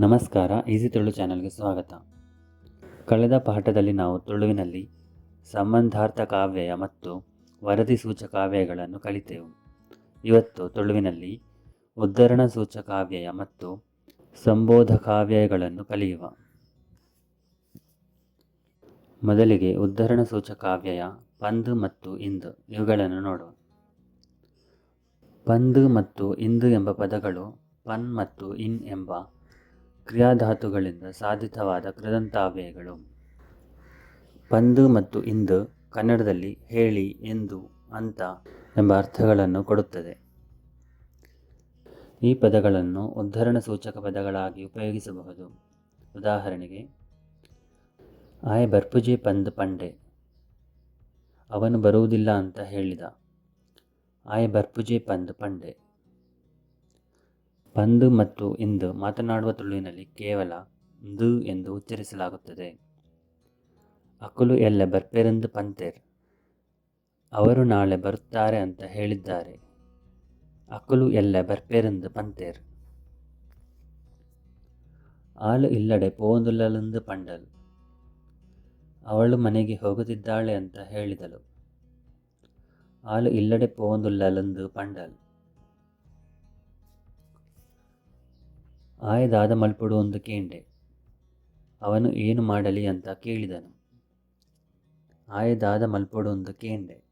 ನಮಸ್ಕಾರ ಈಸಿ ತುಳು ಚಾನಲ್ಗೆ ಸ್ವಾಗತ. ಕಳೆದ ಪಾಠದಲ್ಲಿ ನಾವು ತುಳುವಿನಲ್ಲಿ ಸಂಬಂಧಾರ್ಥ ಕಾವ್ಯ ಮತ್ತು ವರದಿ ಸೂಚಕಾವ್ಯಗಳನ್ನು ಕಲಿತೆವು. ಇವತ್ತು ತುಳುವಿನಲ್ಲಿ ಉದ್ಧರಣ ಸೂಚಕಾವ್ಯಯ ಮತ್ತು ಸಂಬೋಧ ಕಾವ್ಯಗಳನ್ನು ಕಲಿಯುವ. ಮೊದಲಿಗೆ ಉದ್ಧರಣ ಸೂಚಕಾವ್ಯಯ ಪಂದ್ ಮತ್ತು ಇಂದ್ ಇವುಗಳನ್ನು ನೋಡುವ. ಪಂದ್ ಮತ್ತು ಇಂದು ಎಂಬ ಪದಗಳು ಪನ್ ಮತ್ತು ಇನ್ ಎಂಬ ಕ್ರಿಯಾಧಾತುಗಳಿಂದ ಸಾಧಿತವಾದ ಕೃದಂತಾವ್ಯಯಗಳು. ಪಂದು ಮತ್ತು ಇಂದು ಕನ್ನಡದಲ್ಲಿ ಹೇಳಿ, ಎಂದು, ಅಂತ ಎಂಬ ಅರ್ಥಗಳನ್ನು ಕೊಡುತ್ತದೆ. ಈ ಪದಗಳನ್ನು ಉದ್ಧರಣ ಸೂಚಕ ಪದಗಳಾಗಿ ಉಪಯೋಗಿಸಬಹುದು. ಉದಾಹರಣೆಗೆ, ಆಯ್ ಬರ್ಪುಜೆ ಪಂದ್ ಪಂಡೆ. ಅವನು ಬರುವುದಿಲ್ಲ ಅಂತ ಹೇಳಿದ. ಆಯ್ ಬರ್ಪುಜೆ ಪಂದ್ ಪಂಡೆ. ಪಂದು ಮತ್ತು ಇಂದು ಮಾತನಾಡುವ ತುಳುವಿನಲ್ಲಿ ಕೇವಲ ದು ಎಂದು ಉಚ್ಚರಿಸಲಾಗುತ್ತದೆ. ಅಕುಲು ಎಲ್ಲ ಬರ್ಪೆರೆಂದು ಪಂತೇರ್. ಅವರು ನಾಳೆ ಬರುತ್ತಾರೆ ಅಂತ ಹೇಳಿದ್ದಾರೆ. ಅಕುಲು ಎಲ್ಲ ಬರ್ಪೇರೆಂದು ಪಂತೇರ್. ಆಳು ಇಲ್ಲಡೆ ಪೋಂದುಲ್ಲಲೆಂದು ಪಂಡಲ್. ಅವಳು ಮನೆಗೆ ಹೋಗುತ್ತಿದ್ದಾಳೆ ಅಂತ ಹೇಳಿದಳು. ಆಳು ಇಲ್ಲಡೆ ಪೋಂದುಲ್ಲಲೆಂದು ಪಂಡಲ್. ಆಯದಾದ ಮಲ್ಪಡು ಒಂದು ಕೇಂಡೆ. ಅವನು ಏನು ಮಾಡಲಿ ಅಂತ ಕೇಳಿದನು. ಆಯದಾದ ಮಲ್ಪಡು ಒಂದು ಕೇಂಡೆ.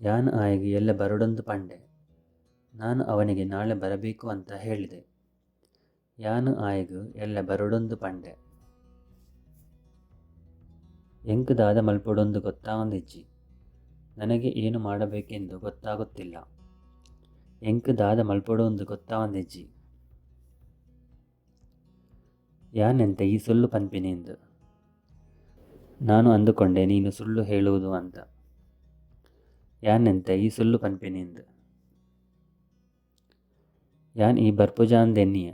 ಯಾನ್ ಆಯಗೆ ಎಲ್ಲ ಬರಡೊಂದು ಪಂಡೆ. ನಾನು ಅವನಿಗೆ ನಾಳೆ ಬರಬೇಕು ಅಂತ ಹೇಳಿದೆ. ಯಾನು ಆಯಗು ಎಲ್ಲ ಬರಡೊಂದು ಪಂಡೆ. ಎಂಕದಾದ ಮಲ್ಪಡೊಂದು ಗೊತ್ತಾವಂದಿಜ್ಜಿ ನನಗೆ ಏನು ಮಾಡಬೇಕೆಂದು ಗೊತ್ತಾಗುತ್ತಿಲ್ಲ. ಎಂಕ್ ದಾದ ಮಲ್ಪಡೊಂದು ಗೊತ್ತಾವಂದೆಜ್ಜಿ ಯಾನೆಂತ ಈ ಸುಳ್ಳು ಪನ್ಪಿನೆಂದು ನಾನು ಅಂದುಕೊಂಡೆ ನೀನು ಸುಳ್ಳು ಹೇಳುವುದು ಅಂತ. ಯಾನೆಂತ ಈ ಸುಳ್ಳು ಪನ್ಪಿನೆಂದು ಯಾನ್ ಈ ಬರ್ಪುಜಾಂದೆನ್ನಿಯ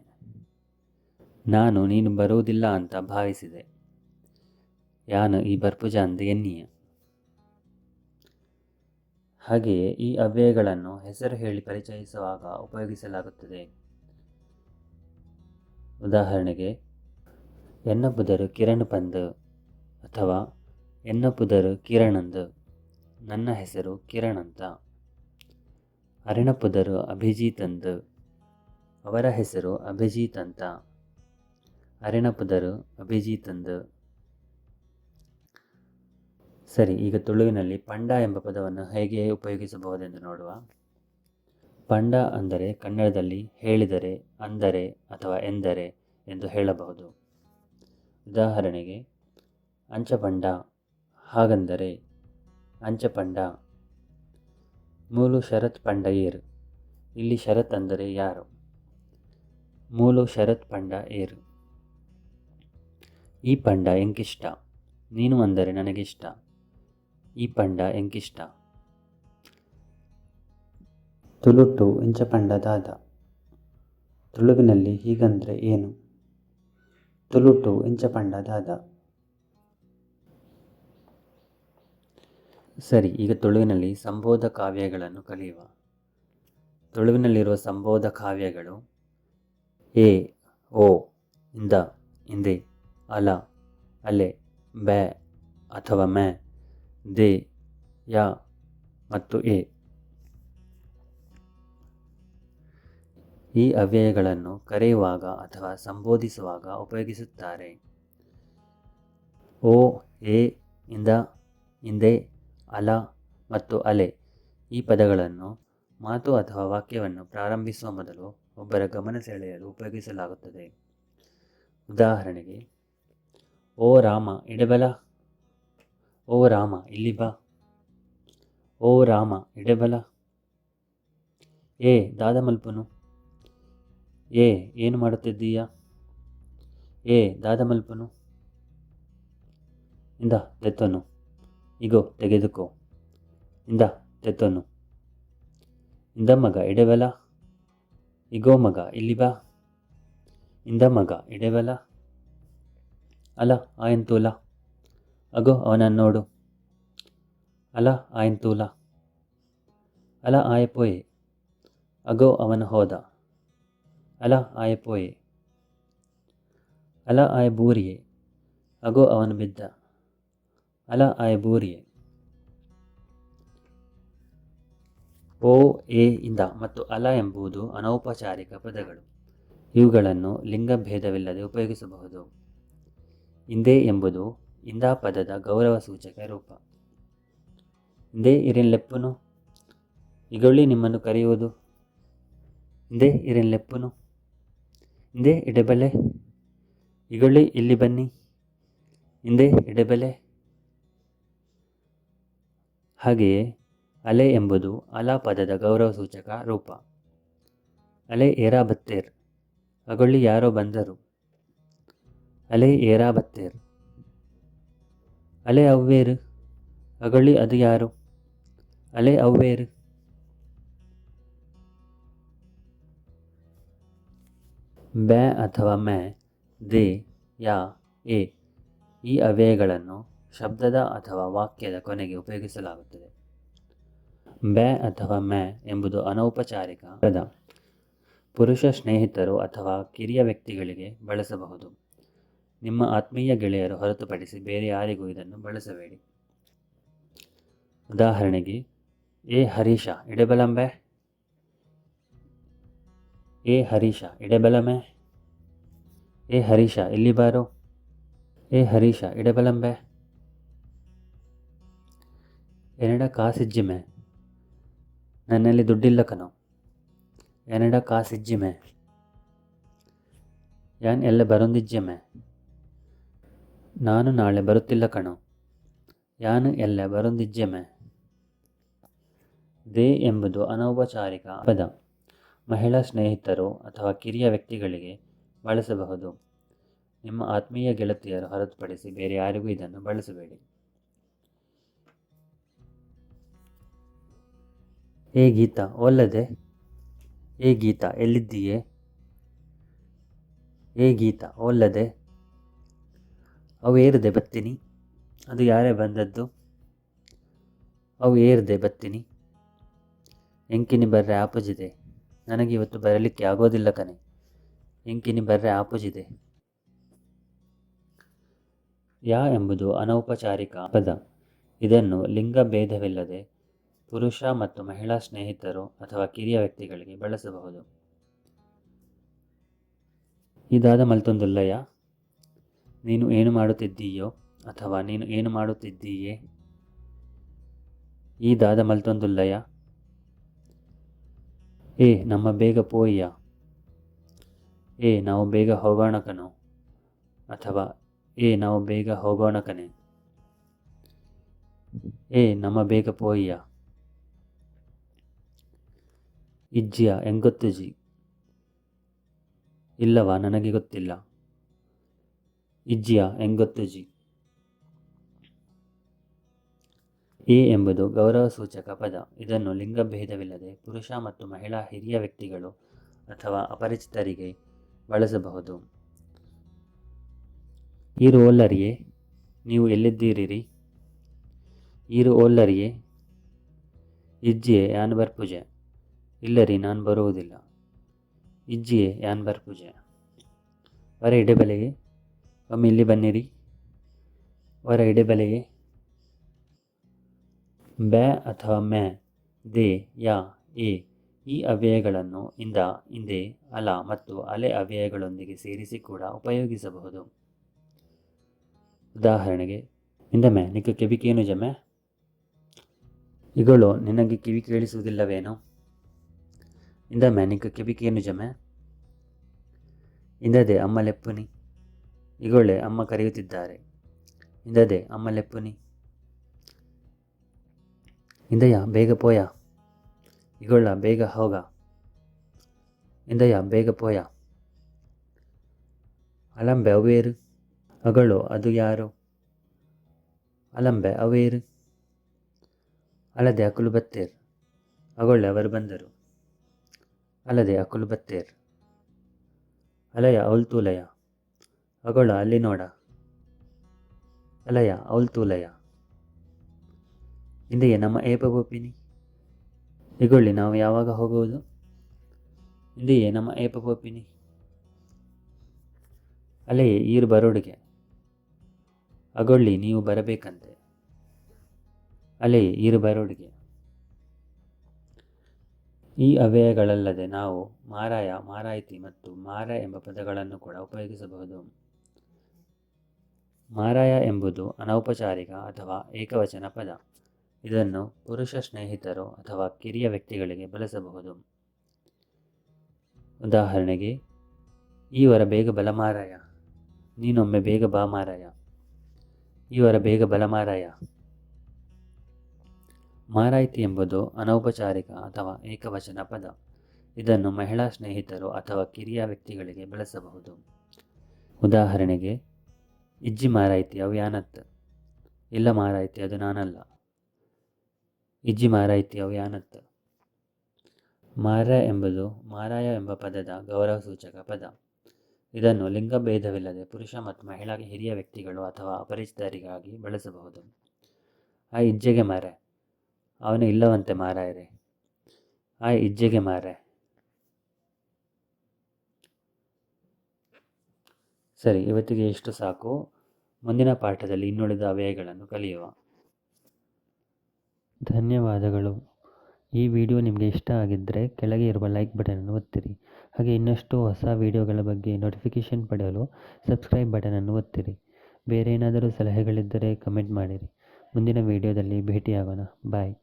ನಾನು ನೀನು ಬರುವುದಿಲ್ಲ ಅಂತ ಭಾವಿಸಿದೆ. ಯಾನು ಈ ಬರ್ಪುಜಾಂದ ಎನ್ನಿಯ. ಹಾಗೆಯೇ ಈ ಅವ್ಯಯಗಳನ್ನು ಹೆಸರು ಹೇಳಿ ಪರಿಚಯಿಸುವಾಗ ಉಪಯೋಗಿಸಲಾಗುತ್ತದೆ. ಉದಾಹರಣೆಗೆ ಎನ್ನಪುದರು ಕಿರಣ್ ಪಂದ್ ಅಥವಾ ಎನ್ನಪುದರು ಕಿರಣಂದ್. ನನ್ನ ಹೆಸರು ಕಿರಣ್ ಅಂತ. ಅರಿಣಪುದರು ಅಂದು. ಅವರ ಹೆಸರು ಅಭಿಜಿತ್ ಅಂತ. ಅರಿಣಪುದರು ಅಭಿಜಿತಂದ್ ಸರಿ, ಈಗ ತುಳುವಿನಲ್ಲಿ ಪಂಡ ಎಂಬ ಪದವನ್ನು ಹೇಗೆ ಉಪಯೋಗಿಸಬಹುದೆಂದು ನೋಡುವ. ಪಂಡ ಅಂದರೆ ಕನ್ನಡದಲ್ಲಿ ಹೇಳಿದರೆ, ಅಂದರೆ ಅಥವಾ ಎಂದರೆ ಎಂದು ಹೇಳಬಹುದು. ಉದಾಹರಣೆಗೆ, ಅಂಚಪಂಡ, ಹಾಗಂದರೆ ಅಂಚಪಂಡ. ಮೂಲು ಶರತ್ ಪಂಡ ಏರು ಇಲ್ಲಿ ಶರತ್ ಅಂದರೆ ಯಾರು? ಮೂಲು ಶರತ್ ಪಂಡ ಏರು. ಈ ಪಂಡ ಎಂಕಿಷ್ಟ? ನೀನು ಅಂದರೆ ನನಗಿಷ್ಟ. ಈ ಪಂಡ ಎಂಕಿಷ್ಟ? ತುಳುಟು ಇಂಚ ಪಂಡ ದಾದ ತುಳುವಿನಲ್ಲಿ ಹೀಗಂದ್ರೆ ಏನು? ತುಳುಟು ಇಂಚ ಪಂಡ ದಾದ ಸರಿ, ಈಗ ತುಳುವಿನಲ್ಲಿ ಸಂಬೋಧ ಕಾವ್ಯಗಳನ್ನು ಕಲಿಯುವ. ತುಳುವಿನಲ್ಲಿರುವ ಸಂಬೋಧ ಕಾವ್ಯಗಳು ಎ, ಓ, ಇಂದ ಇಂದೆ ಅಲ, ಅಲೆ ಬ್ಯಾ ಅಥವಾ ಮ್ಯಾ ದೆ, ಯ ಮತ್ತು ಎ. ಈ ಅವ್ಯಯಗಳನ್ನು ಕರೆಯುವಾಗ ಅಥವಾ ಸಂಬೋಧಿಸುವಾಗ ಉಪಯೋಗಿಸುತ್ತಾರೆ. ಓ, ಎ, ಇಂದ, ಹಿಂದೆ, ಅಲ ಮತ್ತು ಅಲೆ. ಈ ಪದಗಳನ್ನು ಮಾತು ಅಥವಾ ವಾಕ್ಯವನ್ನು ಪ್ರಾರಂಭಿಸುವ ಮೊದಲು ಒಬ್ಬರ ಗಮನ ಸೆಳೆಯಲು ಉಪಯೋಗಿಸಲಾಗುತ್ತದೆ. ಉದಾಹರಣೆಗೆ, ಓ, ರಾಮ, ಇಡಬಲ ಓ ರಾಮ, ಇಲ್ಲಿ ಬಾ. ಓ ರಾಮ ಇಡೆಬಲ ಏ ದಾದ ಮಲ್ಪನು ಏ, ಏನು ಮಾಡುತ್ತಿದ್ದೀಯ? ಏ ದಾದ ಮಲ್ಪನು ಇಂದ ತೆತ್ತನು ಇಗೋ, ತೆಗೆದುಕೋ. ಇಂದ ತೆತ್ತನು ಇಂದ, ಮಗ ಇಡೆಬಲ ಇಗೋ, ಮಗ, ಇಲ್ಲಿ ಬಾ. ಇಂದ, ಮಗ ಇಡೆಬಲ ಅಲ ಆಯಂತೂಲ. ಅಗೋ, ಅವನನ್ನು ನೋಡು. ಅಲ ಆಯ್ತೂಲ ಅಲ ಆಯಪೋಯೆ ಅಗೋ, ಅವನು ಹೋದ. ಅಲ ಆಯಪೋಯೆ ಅಲ, ಆಯ್ ಬೂರಿಯೆ. ಅಗೋ, ಅವನು ಬಿದ್ದ. ಅಲ, ಆಯ್ ಬೂರಿಯೆ. ಓ, ಎ, ಇಂದ ಮತ್ತು ಅಲ ಎಂಬುದು ಅನೌಪಚಾರಿಕ ಪದಗಳು. ಇವುಗಳನ್ನು ಲಿಂಗಭೇದವಿಲ್ಲದೆ ಉಪಯೋಗಿಸಬಹುದು. ಇಂದೇ ಎಂಬುದು ಇಂದಾ ಪದದ ಗೌರವ ಸೂಚಕ ರೂಪ. ಇಂದೇ ಇರಿನ್ ಲೆಪ್ಪುನು, ಇಗೊಳ್ಳಿ ನಿಮ್ಮನ್ನು ಕರೆಯುವುದು. ಇಂದೇ ಇರಿನ್ ಲೆಪ್ಪುನು ಇಂದೇ ಇಡೆಬಲೆ ಇಗೊಳ್ಳಿ ಇಲ್ಲಿ ಬನ್ನಿ. ಇಂದೇ ಇಡೆಬಲೆ ಹಾಗೆಯೇ ಅಲೆ ಎಂಬುದು ಅಲ ಪದದ ಗೌರವ ಸೂಚಕ ರೂಪ. ಅಲೆ ಏರಾ ಬತ್ತೇರ್ ಅಗೊಳ್ಳಿ ಯಾರೋ ಬಂದರು. ಅಲೆ ಏರಾ ಬತ್ತೇರ್ ಅಲೆ ಅವ್ವೇರು? ಅಗಳಿ ಅದು ಯಾರು? ಅಲೆ ಅವ್ವೇರು? ಬೆ ಅಥವಾ ಮೆ, ದೇ, ಯಾ, ಎ ಈ ಅವ್ಯಯಗಳನ್ನು ಶಬ್ದದ ಅಥವಾ ವಾಕ್ಯದ ಕೊನೆಗೆ ಉಪಯೋಗಿಸಲಾಗುತ್ತದೆ. ಬೆ ಅಥವಾ ಮೆ ಎಂಬುದು ಅನೌಪಚಾರಿಕ ಪದ. ಪುರುಷ ಸ್ನೇಹಿತರು ಅಥವಾ ಕಿರಿಯ ವ್ಯಕ್ತಿಗಳಿಗೆ ಬಳಸಬಹುದು. ನಿಮ್ಮ ಆತ್ಮೀಯ ಗೆಳೆಯರು ಹೊರತುಪಡಿಸಿ ಬೇರೆ ಯಾರಿಗೂ ಇದನ್ನು ಬಳಸಬೇಡಿ. ಉದಾಹರಣೆಗೆ ಏ ಹರೀಶ, ಇಡೆಬಲಂಬೆ. ಏ ಹರೀಶ ಇಡೆಬಲಮೆ ಏ ಹರೀಶ, ಇಲ್ಲಿ ಬಾರು. ಏ ಹರೀಶ, ಇಡೆಬಲಂಬೆ. ಎನಡ ಕಾಸಿಜ್ಜಿಮೆ. ನನ್ನಲ್ಲಿ ದುಡ್ಡಿಲ್ಲ ಕಣೋ. ಎನಡ ಕಾಸಿಜ್ಜಿಮೆ. ಯಾನ್ ಎಲ್ಲ ಬರೊಂದಿಜ್ಜೆಮೆ. ನಾನು ನಾಳೆ ಬರುತ್ತಿಲ್ಲ ಕಣೋ. ಯಾನು ಎಲ್ಲ ಬರೊಂದಿಜ್ಜೆಮೆ ದೇ ಎಂಬುದು ಅನೌಪಚಾರಿಕ ಪದ. ಮಹಿಳಾ ಸ್ನೇಹಿತರು ಅಥವಾ ಕಿರಿಯ ವ್ಯಕ್ತಿಗಳಿಗೆ ಬಳಸಬಹುದು. ನಿಮ್ಮ ಆತ್ಮೀಯ ಗೆಳತಿಯರು ಹೊರತುಪಡಿಸಿ ಬೇರೆ ಯಾರಿಗೂ ಇದನ್ನು ಬಳಸಬೇಡಿ. ಏ ಗೀತಾ, ಒಲ್ಲದೆ. ಏ ಗೀತಾ, ಎಲ್ಲಿದ್ದೀಯೇ? ಏ ಗೀತಾ, ಒಲ್ಲದೆ. ಅವು ಏರಿದೆ ಬತ್ತೀನಿ. ಅದು ಯಾರೇ ಬಂದದ್ದು, ಅವು ಏರಿದೆ ಬತ್ತೀನಿ. ಎಂಕಿನಿ ಬರ್ರೆ ಆಪುಜಿದೆ. ನನಗೆ ಇವತ್ತು ಬರಲಿಕ್ಕೆ ಆಗೋದಿಲ್ಲ ಕಣೆ. ಎಂಕಿನಿ ಬರ್ರೆ ಆಪುಜಿದೆ. ಯಾ ಎಂಬುದು ಅನೌಪಚಾರಿಕ ಪದ. ಇದನ್ನು ಲಿಂಗ ಭೇದವಿಲ್ಲದೆ ಪುರುಷ ಮತ್ತು ಮಹಿಳಾ ಸ್ನೇಹಿತರು ಅಥವಾ ಕಿರಿಯ ವ್ಯಕ್ತಿಗಳಿಗೆ ಬಳಸಬಹುದು. ಇದಾದ ಮಲ್ತೊಂದುಲ್ಲಯ್ಯ. ನೀನು ಏನು ಮಾಡುತ್ತಿದ್ದೀಯೋ ಅಥವಾ ನೀನು ಏನು ಮಾಡುತ್ತಿದ್ದೀಯೇ? ಈ ದಾದ ಮಲ್ತೊಂದುಲ್ಲಯ್ಯ. ಏ, ನಮ್ಮ ಬೇಗ ಪೋಯ್ಯ. ಏ, ನಾವು ಬೇಗ ಹೋಗೋಣ ಕಣೋ ಅಥವಾ, ಏ, ನಾವು ಬೇಗ ಹೋಗೋಣ ಕಣೆ ಏ, ನಮ್ಮ ಬೇಗ ಪೋಯ್ಯ. ಇಜ್ಜಿಯ, ಹೆಂಗೊತ್ತಿಜಿ. ಇಲ್ಲವಾ, ನನಗೆ ಗೊತ್ತಿಲ್ಲ. ಇಜ್ಜಿಯ ಎಂಗೊತ್ತುಜಿ ಎ ಎಂಬುದು ಗೌರವ ಸೂಚಕ ಪದ. ಇದನ್ನು ಲಿಂಗಭೇದವಿಲ್ಲದೆ ಪುರುಷ ಮತ್ತು ಮಹಿಳಾ ಹಿರಿಯ ವ್ಯಕ್ತಿಗಳು ಅಥವಾ ಅಪರಿಚಿತರಿಗೆ ಬಳಸಬಹುದು. ಈರು ಓಲ್ಲರಿಯೇ, ನೀವು ಎಲ್ಲಿದ್ದೀರಿರಿ? ಈರು ಓಲ್ಲರಿಯೇ, ಇಜ್ಜಿಯೆ ಯಾನ್ ಬರ್ಪುಜೆ ಇಲ್ಲರಿ, ನಾನು ಬರುವುದಿಲ್ಲ. ಇಜ್ಜಿಯೆ ಯಾನ್ ಬರ್ಪುಜೆ ವರ ಇಡೆಬೆಲೆಗೆ ಒಮ್ಮೆ ಇಲ್ಲಿ ಬನ್ನಿರಿ. ವರ ಬಲೆಗೆ. ಬ ಅಥವಾ ಮ್ಯಾ ದೇ, ಯಾ, ಎ, ಈ ಅವ್ಯಯಗಳನ್ನು ಇಂದ ಹಿಂದೆ, ಅಲ ಮತ್ತು ಅಲೆ ಅವ್ಯಯಗಳೊಂದಿಗೆ ಸೇರಿಸಿ ಕೂಡ ಉಪಯೋಗಿಸಬಹುದು. ಉದಾಹರಣೆಗೆ ಇಂದಮೆ ನಿಕ್ಕ ಕಿವಿಕೇನು ಜಮೆ? ಇಗಳು ನಿನಗೆ ಕಿವಿ ಕೇಳಿಸುವುದಿಲ್ಲವೇನೋ? ಇಂದಮೆ ನಿಕ್ಕ ಕಿವಿಕೇನು ಜಮೆ? ಇಂದದೆ ಅಮ್ಮ ಲೆಪ್ಪುನಿ. ಇಗೊಳ್ಳೆ ಅಮ್ಮ ಕರೆಯುತ್ತಿದ್ದಾರೆ. ಇಂದದೆ ಅಮ್ಮ ಲೆಪ್ಪುನಿ ಇಂದಯ್ಯ ಬೇಗ ಪೋಯ. ಇಗೊಳ್ಳ, ಬೇಗ ಹೋಗ. ಇಂದಯ್ಯ ಬೇಗ ಪೋಯ. ಅಲಂಬೆ, ಅವೇರು. ಅಗಳು, ಅದು ಯಾರು? ಅಲಂಬೆ, ಅವೇರು. ಅಲದೆ ಅಕುಲು ಬತ್ತೇರ್ ಅಗೊಳ್ಳೆ, ಅವರು ಬಂದರು. ಅಲದೆ ಅಕುಲು ಬತ್ತೇರ್ ಅಲಯ ಔಲ್ತೂಲಯ ಅಗೊಳ್ಳ ಅಲ್ಲಿ ನೋಡ. ಅಲಯ ಔಲ್ತೂಲಯ ಇಂದೆಯೇ ನಮ್ಮ ಏಪ ಬೋಪಿನಿ ಇಗೊಳ್ಳಿ, ನಾವು ಯಾವಾಗ ಹೋಗುವುದು? ಇಂದೆಯೇ ನಮ್ಮ ಏಪ ಬೋಪಿನಿ ಅಲೆ ಈರು ಬರೋಡಿಗೆ. ಅಗೊಳ್ಳಿ, ನೀವು ಬರಬೇಕಂತೆ. ಅಲೆಯೇ ಈರು ಬರೋಡಿಗೆ. ಈ ಅವ್ಯಯಗಳಲ್ಲದೆ ನಾವು ಮಾರಾಯ, ಮಾರಾಯಿತಿ ಮತ್ತು ಮಾರ ಎಂಬ ಪದಗಳನ್ನು ಕೂಡ ಉಪಯೋಗಿಸಬಹುದು. ಮಾರಾಯ ಎಂಬುದು ಅನೌಪಚಾರಿಕ ಅಥವಾ ಏಕವಚನ ಪದ. ಇದನ್ನು ಪುರುಷ ಸ್ನೇಹಿತರು ಅಥವಾ ಕಿರಿಯ ವ್ಯಕ್ತಿಗಳಿಗೆ ಬಳಸಬಹುದು. ಉದಾಹರಣೆಗೆ ಈ ವರ ಬೇಗ ಬಲ ಮಾರಾಯ. ನೀನೊಮ್ಮೆ ಬೇಗ ಬಾ ಮಾರಾಯ. ಈ ಬೇಗ ಬಲ ಮಾರಾಯ. ಮಾರಾಯಿತಿ ಎಂಬುದು ಅನೌಪಚಾರಿಕ ಅಥವಾ ಏಕವಚನ ಪದ. ಇದನ್ನು ಮಹಿಳಾ ಸ್ನೇಹಿತರು ಅಥವಾ ಕಿರಿಯ ವ್ಯಕ್ತಿಗಳಿಗೆ ಬಳಸಬಹುದು. ಉದಾಹರಣೆಗೆ ಇಜ್ಜಿ ಮಾರಾಯ್ತಿ, ಅವು ಯಾನತ್ ಇಲ್ಲ ಮಾರಾಯ್ತಿ, ಅದು ನಾನಲ್ಲ. ಇಜ್ಜಿ ಮಾರಾಯ್ತಿ, ಅವು ಯಾನತ್ ಮಾರ ಎಂಬುದು ಮಾರಾಯ ಎಂಬ ಪದದ ಗೌರವ ಸೂಚಕ ಪದ. ಇದನ್ನು ಲಿಂಗಭೇದವಿಲ್ಲದೆ ಪುರುಷ ಮತ್ತು ಮಹಿಳಾ ಹಿರಿಯ ವ್ಯಕ್ತಿಗಳು ಅಥವಾ ಅಪರಿಚಿತರಿಗಾಗಿ ಬಳಸಬಹುದು. ಆ ಇಜ್ಜೆಗೆ ಮಾರೆ. ಅವನು ಇಲ್ಲವಂತೆ ಮಾರಾಯರೆ. ಆ ಇಜ್ಜೆಗೆ ಮಾರೆ. ಸರಿ, ಇವತ್ತಿಗೆ ಎಷ್ಟು ಸಾಕು. ಮುಂದಿನ ಪಾಠದಲ್ಲಿ ಇನ್ನುಳಿದ ಅವ್ಯಯಗಳನ್ನು ಕಲಿಯುವ. ಧನ್ಯವಾದಗಳು. ಈ ವಿಡಿಯೋ ನಿಮಗೆ ಇಷ್ಟ ಆಗಿದ್ದರೆ ಕೆಳಗೆ ಇರುವ ಲೈಕ್ ಬಟನನ್ನು ಒತ್ತಿರಿ. ಹಾಗೆ ಇನ್ನಷ್ಟು ಹೊಸ ವಿಡಿಯೋಗಳ ಬಗ್ಗೆ ನೋಟಿಫಿಕೇಷನ್ ಪಡೆಯಲು ಸಬ್ಸ್ಕ್ರೈಬ್ ಬಟನನ್ನು ಒತ್ತಿರಿ. ಬೇರೆ ಏನಾದರೂ ಸಲಹೆಗಳಿದ್ದರೆ ಕಮೆಂಟ್ ಮಾಡಿರಿ. ಮುಂದಿನ ವಿಡಿಯೋದಲ್ಲಿ ಭೇಟಿಯಾಗೋಣ. ಬಾಯ್